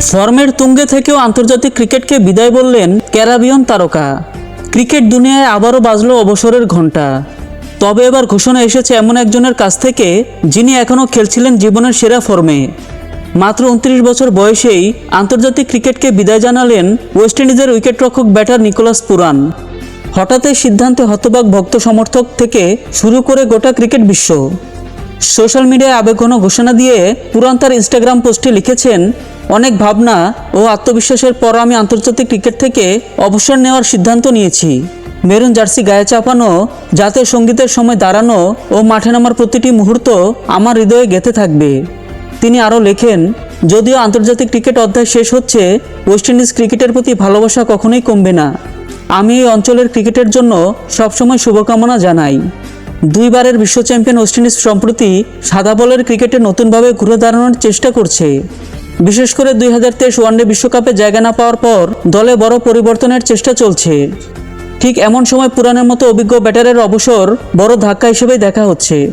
ফর্মের তুঙ্গে থেকেও আন্তর্জাতিক ক্রিকেটকে বিদায় বললেন ক্যারাবিয়ন তারকা। ক্রিকেট দুনিয়ায় আবারও বাজলো অবসরের ঘণ্টা। তবে এবার ঘোষণা এসেছে এমন একজনের কাছ থেকে, যিনি এখনও খেলছিলেন জীবনের সেরা ফর্মে। মাত্র উনত্রিশ বছর বয়সেই আন্তর্জাতিক ক্রিকেটকে বিদায় জানালেন ওয়েস্ট ইন্ডিজের উইকেটরক্ষক ব্যাটার নিকোলাস পুরান। হঠাৎ এই সিদ্ধান্তে হতবাক ভক্ত সমর্থক থেকে শুরু করে গোটা ক্রিকেট বিশ্ব। সোশ্যাল মিডিয়ায় আবেগঘন ঘোষণা দিয়ে পুরান তার ইনস্টাগ্রাম পোস্টে লিখেছেন অনেক ভাবনা ও আত্মবিশ্বাসের পর আমি আন্তর্জাতিক ক্রিকেট থেকে অবসর নেওয়ার সিদ্ধান্ত নিয়েছি। মেরুন জার্সি গায়ে চাপানো, জাতীয় সঙ্গীতের সময় দাঁড়ানো ও মাঠে নামার প্রতিটি মুহূর্ত আমার হৃদয়ে গেঁথে থাকবে। তিনি আরও লেখেন, যদিও আন্তর্জাতিক ক্রিকেট অধ্যায় শেষ হচ্ছে, ওয়েস্ট ইন্ডিজ ক্রিকেটের প্রতি ভালোবাসা কখনোই কমবে না। আমি এই অঞ্চলের ক্রিকেটের জন্য সবসময় শুভকামনা জানাই। দুইবারের বিশ্ব চ্যাম্পিয়ন ওয়েস্ট ইন্ডিজ সম্প্রতি সাদা বলের ক্রিকেটে নতুনভাবে ঘুরে দাঁড়ানোর চেষ্টা করছে। বিশেষ করে দুই হাজার তেইশ ওয়ানডে বিশ্বকাপে জায়গা না পাওয়ার পর দলে বড় পরিবর্তনের চেষ্টা চলছে। ঠিক এমন সময় পুরাণের মতো অভিজ্ঞ ব্যাটারের অবসর বড় ধাক্কা হিসেবেই দেখা হচ্ছে।